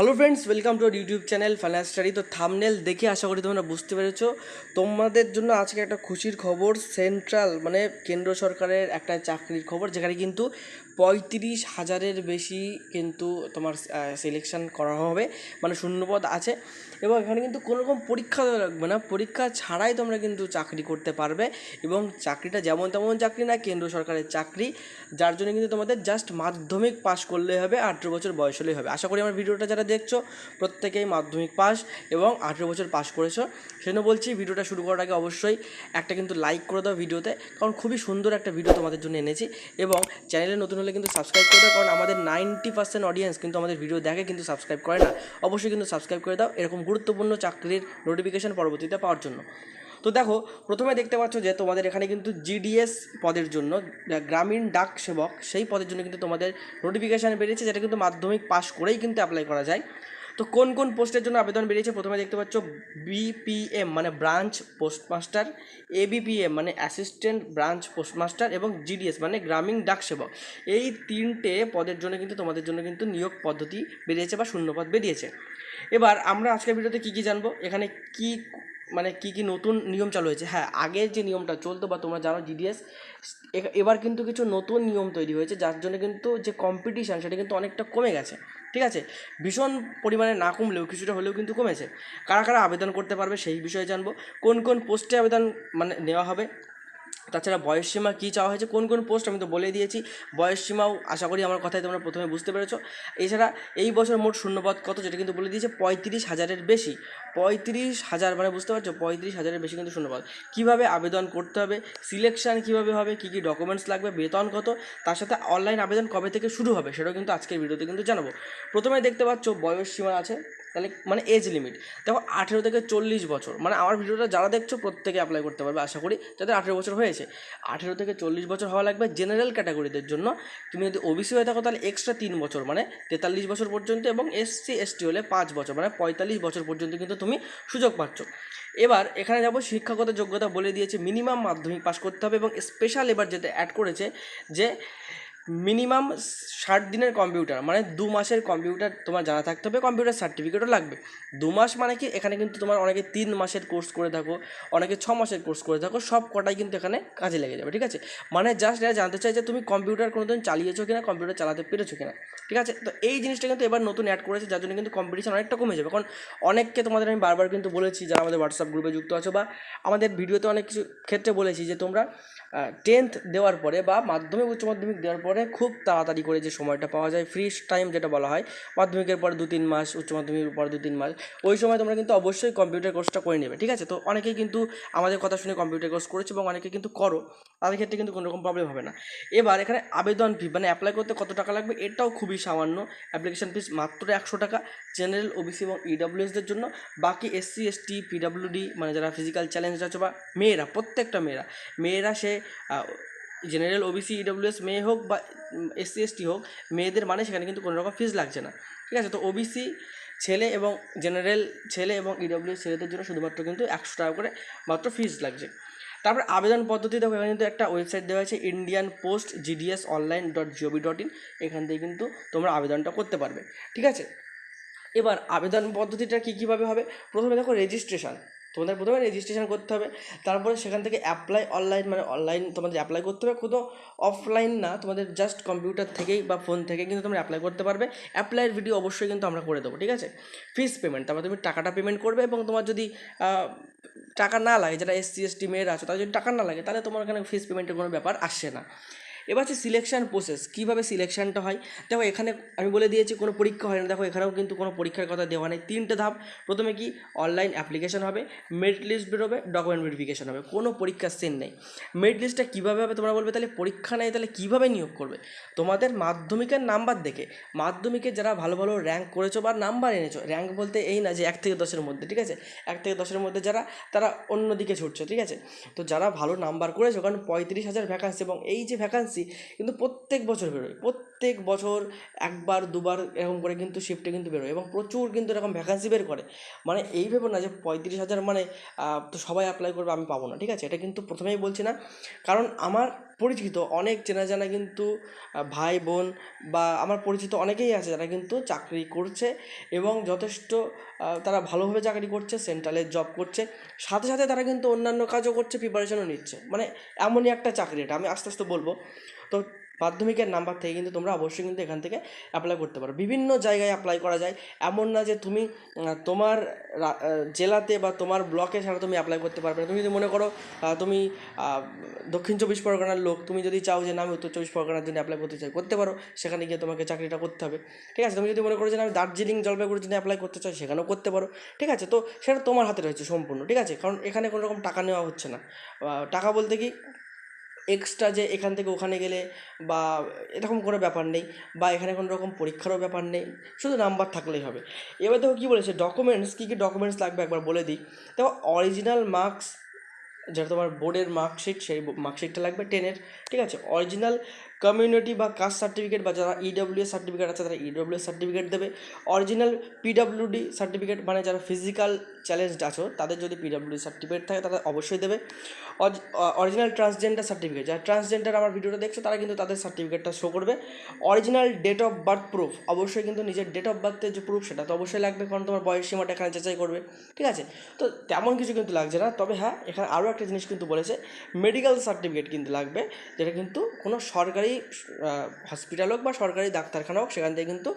Hello friends welcome to YouTube channel finance study তো thumbnail দেখে আশা করি তোমরা বুঝতে পেরেছ। তোমাদের জন্য আজকে একটা খুশির খবর সেন্ট্রাল মানে কেন্দ্র সরকারের একটা চাকরির খবর, যেখানে কিন্তু পঁয়ত্রিশ হাজারের বেশি কিন্তু তোমার সিলেকশন করা হবে। মানে শূন্যপদ আছে। এবং এখানে কিন্তু কোনো রকম পরীক্ষা লাগবে না। পরীক্ষা ছাড়াই তোমরা কিন্তু চাকরি করতে পারবে। এবং চাকরিটা যেমন তেমন চাকরি না, কেন্দ্র সরকারের চাকরি। যার জন্য কিন্তু তোমাদের জাস্ট মাধ্যমিক পাস করলে হবে, আঠেরো বছর বয়স হলেই হবে। আশা করি আমার ভিডিওটা যারা দেখছ, প্রত্যেকেই মাধ্যমিক পাস এবং আঠেরো বছর পাস করেছ। সেজন্য বলছি, ভিডিওটা শুরু করার আগে অবশ্যই একটা কিন্তু লাইক করে দাও ভিডিওতে। কারণ খুবই সুন্দর একটা ভিডিও তোমাদের জন্য এনেছি। এবং চ্যানেলে নতুন হলে কিন্তু সাবস্ক্রাইব করে দাও, কারণ আমাদের নাইনটি পার্সেন্ট অডিয়েন্স কিন্তু আমাদের ভিডিও দেখে কিন্তু সাবস্ক্রাইব করে না। অবশ্যই কিন্তু সাবস্ক্রাইব করে দাও, এরকম গুরুত্বপূর্ণ চাকরির নোটিফিকেশান পরবর্তীতে পাওয়ার জন্য। তো দেখো, প্রথমে দেখতে পাচ্ছ যে তোমাদের এখানে কিন্তু জিডিএস পদের জন্য গ্রামীণ ডাক সেবক, সেই পদের জন্য কিন্তু তোমাদের নোটিফিকেশান বেরিয়েছে, যেটা কিন্তু মাধ্যমিক পাশ করেই কিন্তু অ্যাপ্লাই করা যায়। তো কোন কোন পোস্টের জন্য আবেদন বেরিয়েছে? প্রথমে দেখতে পাচ্ছ বিপিএম মানে ব্রাঞ্চ পোস্টমাস্টার এবিপিএম মানে অ্যাসিস্ট্যান্ট ব্রাঞ্চ পোস্টমাস্টার এবং জিডিএস মানে গ্রামীণ ডাক সেবক। এই তিনটে পদের জন্য কিন্তু তোমাদের জন্য কিন্তু নিয়োগ পদ্ধতি বেরিয়েছে বা শূন্যপদ বেরিয়েছে। এবার আমরা আজকের ভিডিওতে কী কী জানব? এখানে কি মানে কি কি নতুন নিয়ম চালু হয়েছে? হ্যাঁ আগের যে নিয়মটা চলতো বা তোমরা জানো জিডিএস এবার কিন্তু কিছু নতুন নিয়ম তৈরি হয়েছে, যার জন্য কিন্তু যে কম্পিটিশান সেটা কিন্তু অনেকটা কমে গেছে। ঠিক আছে? ভীষণ পরিমাণে না কমলেও, কিছুটা হলেও কিন্তু কমেছে। কারা কারা আবেদন করতে পারবে সেই বিষয়ে জানব। কোন কোন পোস্টে আবেদন মানে নেওয়া হবে? তাছাড়া বয়সসীমা কী চাওয়া হয়েছে, কোন কোন পোস্ট আমি তো বলে দিয়েছি। বয়সসীমাও আশা করি আমার কথাই তোমরা প্রথমে বুঝতে পেরেছ। এছাড়া এই বছর মোট শূন্যপদ কত যেটা কিন্তু বলে দিয়েছে, পঁয়ত্রিশ হাজারের বেশি। পঁয়ত্রিশ হাজার মানে বুঝতে পারছ? পঁয়ত্রিশ হাজারের বেশি কিন্তু শূন্যপদ। কীভাবে আবেদন করতে হবে? সিলেকশান কীভাবে হবে? কী কী ডকুমেন্টস লাগবে? বেতন কত? তার সাথে অনলাইন আবেদন কবে থেকে শুরু হবে? সেটাও কিন্তু আজকের ভিডিওতে কিন্তু জানাব। প্রথমে দেখতে পাচ্ছ বয়স সীমা আছে তাহলে মানে এজ লিমিট দেখো আঠেরো থেকে চল্লিশ বছর মানে আমার ভিডিওটা যারা দেখছ প্রত্যেকে অ্যাপ্লাই করতে পারবে, আশা করি যাদের আঠেরো বছর হয়েছে। আঠেরো থেকে চল্লিশ বছর হওয়া লাগবে জেনারেল ক্যাটাগরিদের জন্য। তুমি যদি ওবিসি হয়ে থাকো তাহলে এক্সট্রা তিন বছর মানে তেতাল্লিশ বছর পর্যন্ত এবং এসসি এসটি হলে পাঁচ বছর মানে পঁয়তাল্লিশ বছর পর্যন্ত কিন্তু তুমি সুযোগ পাচ্ছ। এবার এখানে যাব, শিক্ষাগত যোগ্যতা বলে দিয়েছে মিনিমাম মাধ্যমিক পাস করতে হবে এবং স্পেশাল এবার যেটা অ্যাড করেছে যে মিনিমাম ষাট দিনের কম্পিউটার মানে দু মাসের কম্পিউটার তোমার জানা থাকতে হবে, কম্পিউটার সার্টিফিকেটও লাগবে। দু মাস মানে কি? এখানে কিন্তু তোমার অনেকে তিন মাসের কোর্স করে থাকো, অনেকে ছ মাসের কোর্স করে থাকো, সব কটাই কিন্তু এখানে কাজে লেগে যাবে, ঠিক আছে? মানে জাস্ট এরা জানতে চাই যে তুমি কম্পিউটার কোনো দিন চালিয়েছো কিনা, কম্পিউটার চালাতে পেরেছ কিনা, ঠিক আছে? তো এই জিনিসটা কিন্তু এবার নতুন অ্যাড করেছে, যার জন্য কিন্তু কম্পিটিশন অনেকটা কমে যাবে। কারণ অনেককে তোমাদের আমি বারবার কিন্তু বলেছি, যারা আমাদের হোয়াটসঅ্যাপ গ্রুপে যুক্ত আছো বা আমাদের ভিডিওতে অনেক কিছু ক্ষেত্রে বলেছি যে তোমরা টেন্থ দেওয়ার পরে বা মাধ্যমিক, উচ্চ মাধ্যমিক দেওয়ার পরে খুব তাড়াতাড়ি করে যে সময়টা পাওয়া যায় ফ্রি টাইম যেটা বলা হয়, মাধ্যমিকের পর দু তিন মাস, উচ্চ মাধ্যমিকের পরে দু তিন মাস, ওই সময় তোমরা কিন্তু অবশ্যই কম্পিউটার কোর্সটা করে নেবে, ঠিক আছে? তো অনেকেই কিন্তু আমাদের কথা শুনে কম্পিউটার কোর্স করেছে এবং অনেকে কিন্তু করো, তাদের ক্ষেত্রে কিন্তু কোনো রকম প্রবলেম হবে না। এবার এখানে আবেদন ফি মানে অ্যাপ্লাই করতে কত টাকা লাগবে এটাও খুবই সামান্য অ্যাপ্লিকেশন ফিস মাত্র একশো টাকা জেনারেল ওবিসি এবং ইডাব্লিউএসদের জন্য, বাকি এসসি এসটি পিডাব্লিউডি মানে যারা ফিজিক্যাল চ্যালেঞ্জ আছে বা মেয়েরা, প্রত্যেকটা মেয়েরা মেয়েরা সে জেনারেল ওবিসি ইডাব্লিউএস মেয়ে হোক বা এসসি এসটি হোক, মেয়েদের মানে সেখানে কিন্তু কোনো রকম ফিস লাগছে না। ঠিক আছে? তো ওবিসি ছেলে এবং জেনারেল ছেলে এবং ইডাব্লিউএস ছেলেদের জন্য শুধুমাত্র কিন্তু একশো টাকা করে মাত্র ফিস লাগছে। তারপর আবেদন পদ্ধতি, দেখো এখানে কিন্তু একটা ওয়েবসাইট দেওয়া আছে Indian post GDS online dot G O V dot in এখান থেকে কিন্তু তোমরা আবেদনটা করতে পারবে। ঠিক আছে? এবার আবেদন পদ্ধতিটা কী কীভাবে হবে? প্রথমে দেখো রেজিস্ট্রেশন তোমাদের প্রথমে রেজিস্ট্রেশন করতে হবে। তারপরে সেখান থেকে অ্যাপ্লাই অনলাইন মানে অনলাইন তোমাদের অ্যাপ্লাই করতে হবে কোনো অফলাইন না, তোমাদের জাস্ট কম্পিউটার থেকেই বা ফোন থেকে কিন্তু তোমরা অ্যাপ্লাই করতে পারবে। অ্যাপ্লাইয়ের ভিডিও অবশ্যই কিন্তু আমরা করে দেবো, ঠিক আছে? ফিস পেমেন্ট তারপর তুমি টাকাটা পেমেন্ট করবে এবং তোমার যদি টাকা না লাগে, যারা এসসি এসটি মেয়েরা আছে, তাদের যদি টাকা না লাগে, তাহলে তোমার এখানে ফিস পেমেন্টের কোনো ব্যাপার আসে না। এবার হচ্ছে সিলেকশন প্রসেস কীভাবে সিলেকশনটা হয়? দেখো, এখানে আমি বলে দিয়েছি, কোনো পরীক্ষা হয় না দেখো, এখানেও কিন্তু কোনো পরীক্ষার কথা দেওয়া নেই। তিনটে ধাপ। প্রথমে কি? অনলাইন অ্যাপ্লিকেশন হবে মেরিট লিস্ট বেরোবে ডকুমেন্ট ভেরিফিকেশন হবে। কোনো পরীক্ষার সেন নেই। মেরিট লিস্টটা কীভাবে হবে তোমরা বলবে? তাহলে পরীক্ষা নেই, তাহলে কীভাবে নিয়োগ করবে? তোমাদের মাধ্যমিকের নাম্বার দেখে। মাধ্যমিকে যারা ভালো ভালো র্যাঙ্ক করেছ বা নাম্বার এনেছো র্যাঙ্ক বলতে এই না যে এক থেকে দশের মধ্যে, ঠিক আছে? এক থেকে দশের মধ্যে যারা, তারা অন্যদিকে ছুটছে, ঠিক আছে? তো যারা ভালো নাম্বার করেছ, কারণ পঁয়ত্রিশ হাজার ভ্যাকান্সি এবং এই যে ভ্যাকান্সি কিন্তু প্রত্যেক বছর বেরোয়। প্রত্যেক বছর একবার, দুবার এরকম করে কিন্তু শিফটে কিন্তু বেরোয় এবং প্রচুর কিন্তু এরকম ভ্যাকান্সি বের করে। মানে এই ভেবো না যে পঁয়ত্রিশ হাজার মানে তো সবাই অ্যাপ্লাই করবে আমি পাবো না, ঠিক আছে? এটা কিন্তু প্রথমেই বলছি না। কারণ আমার পরিচিত অনেক চেনা জানা কিন্তু ভাই, বোন বা আমার পরিচিত অনেকেই আছে যারা কিন্তু চাকরি করছে এবং যথেষ্ট তারা ভালোভাবে চাকরি করছে সেন্ট্রালের জব করছে। সাথে সাথে তারা কিন্তু অন্যান্য কাজও করছে প্রিপারেশনও নিচ্ছে। মানে এমনই একটা চাকরি এটা, আমি আস্তে আস্তে বলব। তো মাধ্যমিকের নাম্বার থেকে কিন্তু তোমরা অবশ্যই কিন্তু এখান থেকে অ্যাপ্লাই করতে পারো। বিভিন্ন জায়গায় অ্যাপ্লাই করা যায়। এমন না যে তুমি তোমার জেলাতে বা তোমার ব্লকে ছাড়া তুমি অ্যাপ্লাই করতে পারবে না। তুমি যদি মনে করো তুমি দক্ষিণ চব্বিশ পরগনার লোক, তুমি যদি চাও যে না, আমি উত্তর চব্বিশ পরগনার জন্য অ্যাপ্লাই করতে চাই, করতে পারো। সেখানে গিয়ে তোমাকে চাকরিটা করতে হবে। ঠিক আছে? তুমি যদি মনে করো যে আমি দার্জিলিং জলপাইগুড়ির জন্য অ্যাপ্লাই করতে চাই, সেখানেও করতে পারো। ঠিক আছে? তো সেটা তোমার হাতে রয়েছে সম্পূর্ণ। ঠিক আছে? কারণ এখানে কোনো রকম টাকা নেওয়া হচ্ছে না। টাকা বলতে কি এক্সট্রা যে এখান থেকে ওখানে গেলে বা এরকম কোনো ব্যাপার নেই বা এখানে কোনো রকম পরীক্ষারও ব্যাপার নেই, শুধু নাম্বার থাকলেই হবে। এবার দেখো কী বলেছে ডকুমেন্টস কী কী ডকুমেন্টস লাগবে একবার বলে দিই। দেখো অরিজিনাল মার্কস যেটা তোমার বোর্ডের মার্কশিট সেই মার্কশিটটা লাগবে টেনের ঠিক আছে? অরিজিনাল কমিউনিটি বা কাস্ট সার্টিফিকেট বা যারা ইডব্লিউএস সার্টিফিকেট আছে, তারা ইডব্লিউএস সার্টিফিকেট দেবে। অরিজিনাল পিডব্লিউডি সার্টিফিকেট মানে যারা ফিজিক্যাল চ্যালেঞ্জড আছো, তাদের যদি পিডব্লিউডি সার্টিফিকেট থাকে, তারা অবশ্যই দেবে। অরিজিনাল ট্রান্সজেন্ডার সার্টিফিকেট যারা ট্রান্সজেন্ডার আমার ভিডিওটা দেখছ, তারা কিন্তু তাদের সার্টিফিকেটটা শো করবে। Original date of birth proof অবশ্যই কিন্তু নিজের ডেট অফ বার্থের যে প্রুফ সেটা তো অবশ্যই লাগবে, কারণ তোমার বয়স সীমাটা এখানে যাচাই করবে। ঠিক আছে? তো তেমন কিছু কিন্তু লাগছে না, তবে হ্যাঁ এখানে আরও একটা জিনিস কিন্তু বলেছে মেডিকেল সার্টিফিকেট কিন্তু লাগবে, যেটা কিন্তু কোনো সরকারি হসপিটাল হোক বা সরকারি ডাক্তারখানা হোক, সেখান থেকে কিন্তু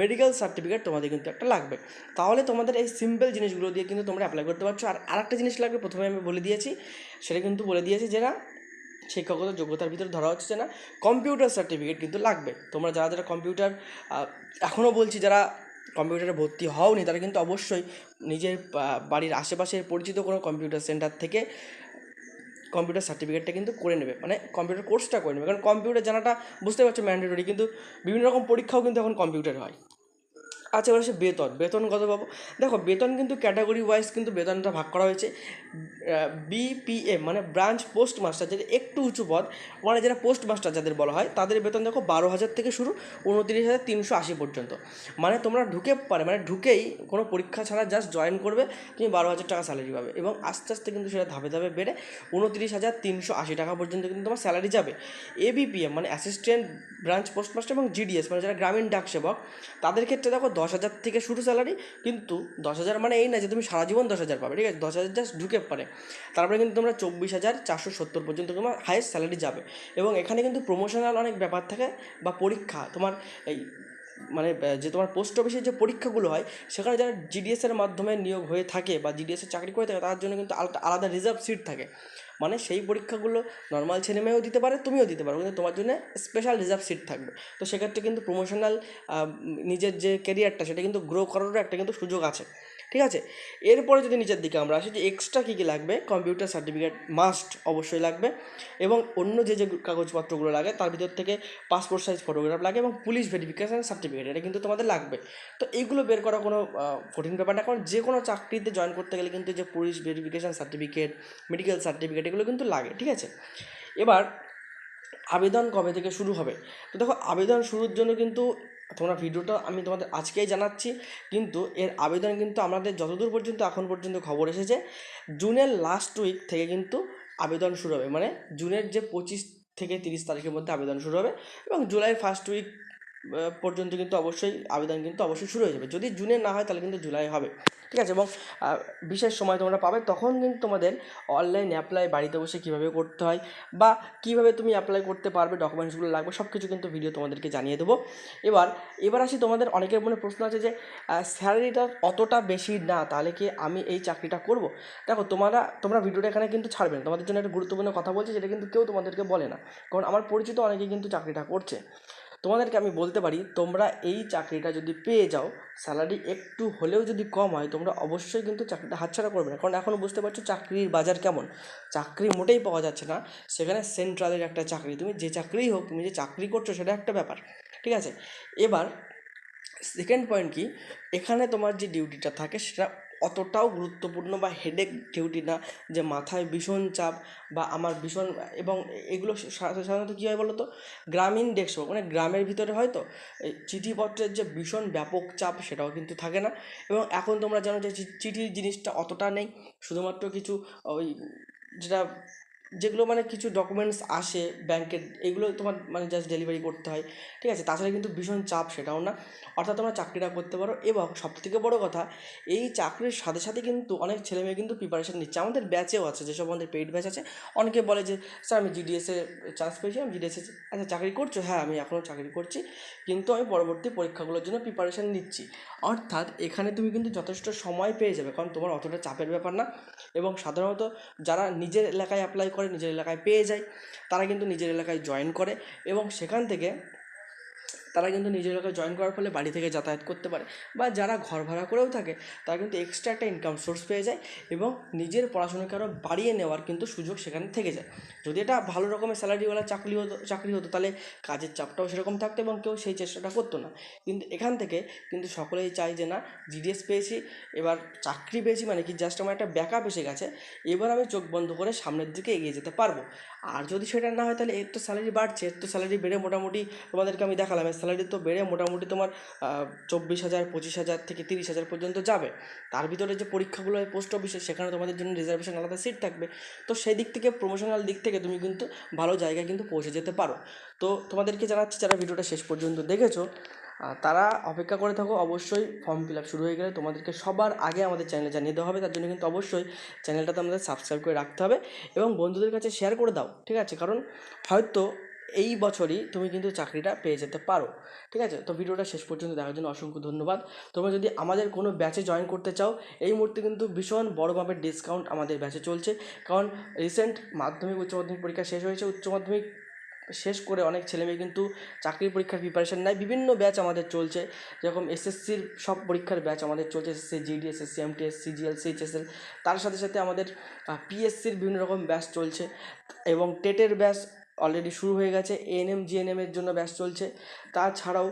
মেডিকেল সার্টিফিকেট তোমাদের কিন্তু একটা লাগবে। তাহলে তোমাদের এই সিম্পল জিনিসগুলো দিয়ে কিন্তু তোমরা অ্যাপ্লাই করতে পারছ। আর আরেকটা জিনিস লাগবে, প্রথমে আমি বলে দিয়েছি, সেটা কিন্তু বলে দিয়েছি যে না, শিক্ষাগত যোগ্যতার ভিতরে ধরা হচ্ছে না কম্পিউটার সার্টিফিকেট কিন্তু লাগবে। তোমরা যারা যারা কম্পিউটার এখনও বলছি যারা কম্পিউটারে ভর্তি হওনি, তারা কিন্তু অবশ্যই নিজের বাড়ির আশেপাশের পরিচিত কোনো কম্পিউটার সেন্টার থেকে কম্পিউটার সার্টিফিকেটটা কিন্তু করে নেবে। মানে কম্পিউটার কোর্সটা করে নেবে। কারণ কম্পিউটার জানাটা বুঝতে পারছ ম্যান্ডেটরি কিন্তু বিভিন্ন রকম পরীক্ষাও কিন্তু এখন কম্পিউটার হয়। আচ্ছা এবার সে বেতন। বেতন কত পাবো? দেখো, বেতন কিন্তু ক্যাটাগরি ওয়াইজ কিন্তু বেতনটা ভাগ করা হয়েছে। বিপিএম মানে ব্রাঞ্চ পোস্ট মাস্টার যেটা একটু উঁচু পদ মানে যারা পোস্ট মাস্টার যাদের বলা হয়, তাদের বেতন দেখো বারো হাজার থেকে শুরু উনত্রিশ হাজার তিনশো আশি পর্যন্ত। মানে তোমরা ঢুকে পারে মানে ঢুকেই কোনো পরীক্ষা ছাড়া জাস্ট জয়েন করবে, তুমি বারো হাজার টাকা স্যালারি পাবে এবং আস্তে আস্তে কিন্তু সেটা ধাপে ধাপে বেড়ে উনত্রিশ হাজার তিনশো আশি টাকা পর্যন্ত কিন্তু তোমার স্যালারি যাবে। এবিপিএম মানে অ্যাসিস্ট্যান্ট ব্রাঞ্চ পোস্টমাস্টার এবং জিডিএস মানে যারা গ্রামীণ ডাক সেবক তাদের ক্ষেত্রে দেখো দশ হাজার থেকে শুরু স্যালারি কিন্তু দশ হাজার মানে এই না যে তুমি সারা জীবন দশ হাজার পাবে, ঠিক আছে? দশ হাজার জাস্ট ঢুকে পারে তারপরে কিন্তু তোমরা চব্বিশ হাজার চারশো সত্তর পর্যন্ত তোমার হাইয়েস্ট স্যালারি যাবে। এবং এখানে কিন্তু প্রমোশনাল অনেক ব্যাপার থাকে বা পরীক্ষা, তোমার এই মানে যে তোমার পোস্ট অফিসের যে পরীক্ষাগুলো হয়, সেখানে যারা জিডিএসের মাধ্যমে নিয়োগ হয়ে থাকে বা জিডিএসের চাকরি করে থাকে, তার জন্য কিন্তু আলাদা রিজার্ভ সিট থাকে। মানে সেই পরীক্ষাগুলো নর্মাল ছেলে মেয়েও দিতে পারে, তুমিও দিতে পারো। কিন্তু তোমার জন্য স্পেশাল রিজার্ভ সিট থাকবে। তো সেক্ষেত্রে কিন্তু প্রমোশনাল নিজের যে কেরিয়ারটা সেটা কিন্তু গ্রো করারও একটা কিন্তু সুযোগ আছে। ঠিক আছে? এরপরে যদি নিচের দিকে আমরা আসি যে এক্সট্রা কী কী লাগবে? কম্পিউটার সার্টিফিকেট মাস্ট অবশ্যই লাগবে। এবং অন্য যে যে কাগজপত্রগুলো লাগে, তার ভিতর থেকে পাসপোর্ট সাইজ ফটোগ্রাফ লাগে এবং পুলিশ ভেরিফিকেশান সার্টিফিকেট এটা কিন্তু তোমাদের লাগবে। তো এইগুলো বের করা কোনো কঠিন ব্যাপার না, কারণ যে কোনো চাকরিতে জয়েন করতে গেলে কিন্তু যে police verification certificate medical certificate এগুলো কিন্তু লাগে, ঠিক আছে? এবার আবেদন কবে থেকে শুরু হবে? তো দেখো, আবেদন শুরুর জন্য কিন্তু তোমরা ভিডিওটা আমি তোমাদের আজকেই জানাচ্ছি। কিন্তু এর আবেদন কিন্তু আমাদের যতদূর পর্যন্ত এখন পর্যন্ত খবর এসেছে, জুনের লাস্ট উইক থেকে কিন্তু আবেদন শুরু হবে। মানে জুনের যে পঁচিশ থেকে তিরিশ তারিখের মধ্যে আবেদন শুরু হবে এবং জুলাই ফার্স্ট উইক পর্যন্ত কিন্তু অবশ্যই আবেদন কিন্তু অবশ্যই শুরু হয়ে যাবে। যদি জুনে না হয় তাহলে কিন্তু জুলাই হবে। ঠিক আছে? এবং বিশেষ সময় তোমরা পাবে, তখন কিন্তু তোমাদের অনলাইন অ্যাপ্লাই বাড়িতে বসে কীভাবে করতে হয় বা কীভাবে তুমি অ্যাপ্লাই করতে পারবে ডকুমেন্টসগুলো লাগবে সব কিছু কিন্তু ভিডিও তোমাদেরকে জানিয়ে দেবো। এবার এবার আসি তোমাদের অনেকের মনে প্রশ্ন আছে যে স্যালারিটা অতটা বেশি না, তাহলে কি আমি এই চাকরিটা করব? দেখো, তোমরা তোমরা ভিডিওটা এখানে কিন্তু ছাড়বে না। তোমাদের জন্য একটা গুরুত্বপূর্ণ কথা বলছি, যেটা কিন্তু কেউ তোমাদেরকে বলে না। কারণ আমার পরিচিত অনেকেই কিন্তু চাকরিটা করছে। তোমাদেরকে আমি বলতে পারি, তোমরা এই চাকরিটা যদি পেয়ে যাও স্যালারি একটু হলেও যদি কম হয়, তোমরা অবশ্যই কিন্তু চাকরিটা হাতছাড়া করবে না। কারণ এখনও বুঝতে পারছ চাকরির বাজার কেমন? চাকরি মোটেই পাওয়া যাচ্ছে না। সেখানে সেন্ট্রালের একটা চাকরি। তুমি যে চাকরিই হোক, তুমি যে চাকরি করছ, সেটা একটা ব্যাপার। ঠিক আছে? এবার সেকেন্ড পয়েন্ট কি? এখানে তোমার যে ডিউটিটা থাকে, সেটা অতটাও গুরুত্বপূর্ণ বা হেডেক ডিউটি না যে মাথায় ভীষণ চাপ বা আমার ভীষণ, এবং এগুলো সাধারণত কী হয় বলো তো গ্রামীণ ডেস্ক মানে গ্রামের ভিতরে হয়তো চিঠিপত্রের যে ভীষণ ব্যাপক চাপ সেটাও কিন্তু থাকে না। এবং এখন তোমরা জানো যে চিঠির জিনিসটা অতটা নেই। শুধুমাত্র কিছু ওই যেটা যেগুলো মানে কিছু ডকুমেন্টস আসে ব্যাংকের এগুলো তোমার মানে জাস্ট ডেলিভারি করতে হয়। ঠিক আছে? তাছাড়া কিন্তু ভীষণ চাপ, সেটাও না। অর্থাৎ তোমরা চাকরিটা করতে পারো এবং সবথেকে বড় কথা, এই চাকরির সাথে সাথে কিন্তু অনেক ছেলে মেয়ে কিন্তু প্রিপারেশান নিচ্ছে। আমাদের ব্যাচেও আছে, যেসব আমাদের পেইড ব্যাচ আছে। অনেকে বলে যে, স্যার, আমি জিডিএসে চান্স পেয়েছি, আমি জিডিএসে আচ্ছা চাকরি করছ? হ্যাঁ আমি এখনও চাকরি করছি, কিন্তু আমি পরবর্তী পরীক্ষাগুলোর জন্য প্রিপারেশন নিচ্ছি। অর্থাৎ এখানে তুমি কিন্তু যথেষ্ট সময় পেয়ে যাবে, কারণ তোমার অতটা চাপের ব্যাপার না। এবং সাধারণত যারা নিজের এলাকায় অ্যাপ্লাই করে নিজের এলাকায় পেয়ে যায়। তারা কিন্তু নিজের এলাকায় জয়েন করে এবং সেখান থেকে তারা কিন্তু নিজের জয়েন করার ফলে বাড়ি থেকে যাতায়াত করতে পারে। বা যারা ঘর ভাড়া করেও থাকে, তারা কিন্তু এক্সট্রা একটা ইনকাম সোর্স পেয়ে যায় এবং নিজের পড়াশোনাকে আরও বাড়িয়ে নেওয়ার কিন্তু সুযোগ সেখানে থেকে যায়। যদি এটা ভালো রকমের স্যালারিওয়ালা চাকরি হতো চাকরি হতো, তাহলে কাজের চাপটাও সেরকম থাকতো এবং কেউ সেই চেষ্টাটা করতো না। কিন্তু এখান থেকে কিন্তু সকলেই চায় যে, না জিডিএস পেয়েছি, এবার চাকরি পেয়েছি মানে কি জাস্ট আমার একটা ব্যাকআপ এসে গেছে, এবার আমি চোখ বন্ধ করে সামনের দিকে এগিয়ে যেতে পারব। আর যদি সেটা না হয়, তাহলে এর তো স্যালারি বাড়ছে, এর তো স্যালারি বেড়ে মোটামুটি তোমাদেরকে আমি দেখালাম স্যালারি তো বেড়ে মোটামুটি তোমার চব্বিশ হাজার, পঁচিশ হাজার থেকে তিরিশ হাজার পর্যন্ত যাবে। তার ভিতরে যে পরীক্ষাগুলো হয় পোস্ট অফিসে সেখানে তোমাদের জন্য রিজার্ভেশন আলাদা সিট থাকবে। তো সেই দিক থেকে প্রমোশনাল দিক থেকে তুমি কিন্তু ভালো জায়গায় কিন্তু পৌঁছে যেতে পারো। তো তোমাদেরকে জানাচ্ছি, যারা ভিডিওটা শেষ পর্যন্ত দেখেছ তারা অপেক্ষা করে থাকো। অবশ্যই ফর্ম ফিল আপ শুরু হয়ে গেলে তোমাদেরকে সবার আগে আমাদের চ্যানেলে জানিয়ে দেওয়া হবে। তার জন্য কিন্তু অবশ্যই চ্যানেলটাতে আমাদের সাবস্ক্রাইব করে রাখতে হবে এবং বন্ধুদের কাছে শেয়ার করে দাও, ঠিক আছে? কারণ হয়তো এই বছরই তুমি কিন্তু চাকরিটা পেয়ে যেতে পারো। ঠিক আছে? তো ভিডিওটা শেষ পর্যন্ত দেখার জন্য অসংখ্য ধন্যবাদ। তোমরা যদি আমাদের কোনো ব্যাচে জয়েন করতে চাও, এই মুহূর্তে কিন্তু ভীষণ বড় মাপের ডিসকাউন্ট আমাদের ব্যাচে চলছে। কারণ রিসেন্ট মাধ্যমিক, উচ্চ মাধ্যমিক পরীক্ষা শেষ হয়েছে। উচ্চ মাধ্যমিক শেষ করে অনেক ছেলেমেয়ে কিন্তু চাকরির পরীক্ষার প্রিপারেশন নেয়। বিভিন্ন ব্যাচ আমাদের চলছে। যেরকম এসএসসির সব পরীক্ষার ব্যাচ আমাদের চলছে। SSC GD SSC MTS CGL CHSL তার সাথে সাথে আমাদের পিএসসির বিভিন্ন রকম ব্যাচ চলছে। এবং টেটের ব্যাচ অলরেডি শুরু হয়ে গেছে এএনএম জিএনএম এর জন্য ব্যাচ চলছে। তাছাড়াও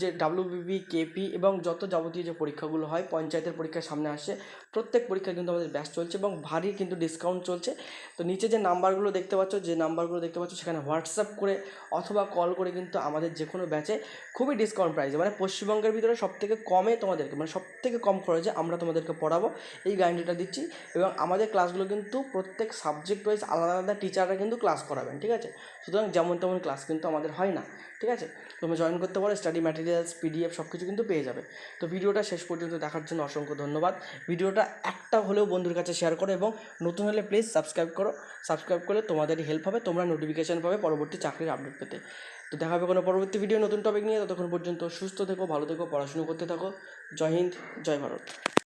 যে ডাব্লিউবিবি কেপি এবং যত যাবতীয় যে পরীক্ষাগুলো হয়, পঞ্চায়েতের পরীক্ষা সামনে আসছে প্রত্যেক পরীক্ষায় কিন্তু আমাদের ব্যাচ চলছে এবং ভারী কিন্তু ডিসকাউন্ট চলছে। তো নিচে যে নাম্বারগুলো দেখতে পাচ্ছ, যে নাম্বারগুলো দেখতে পাচ্ছ, সেখানে হোয়াটসঅ্যাপ করে অথবা কল করে কিন্তু আমাদের যে কোনো ব্যাচে খুবই ডিসকাউন্ট প্রাইসে মানে পশ্চিমবঙ্গের ভিতরে সব থেকে কমে তোমাদেরকে মানে সব থেকে কম খরচে আমরা তোমাদেরকে পড়াবো, এই গ্যারান্টিটা দিচ্ছি। এবং আমাদের ক্লাসগুলো কিন্তু প্রত্যেক সাবজেক্ট ওয়াইজ আলাদা আলাদা টিচাররা কিন্তু ক্লাস করাবেন, ঠিক আছে? সুতরাং যেমন তেমন ক্লাস কিন্তু আমাদের হয় না, ঠিক আছে? তোমরা জয়েন করতে পারো স্টাডি ম্যাটেরিয়ালস পিডিএফ সব কিছু কিন্তু পেয়ে যাবে। তো ভিডিওটা শেষ পর্যন্ত দেখার জন্য অসংখ্য ধন্যবাদ। ভিডিওটা একটা হলেও বন্ধুর কাছে শেয়ার করো এবং নতুন হলে প্লিজ সাবস্ক্রাইব করো। সাবস্ক্রাইব করলে তোমাদের হেল্প হবে, তোমরা নোটিফিকেশান পাবে পরবর্তী চাকরির আপডেট পেতে। তো দেখা হবে কোনো পরবর্তী ভিডিও নতুন টপিক নিয়ে। ততক্ষণ পর্যন্ত সুস্থ থেকো, ভালো থেকো, পড়াশুনো করতে থাকো। জয় হিন্দ, জয় ভারত।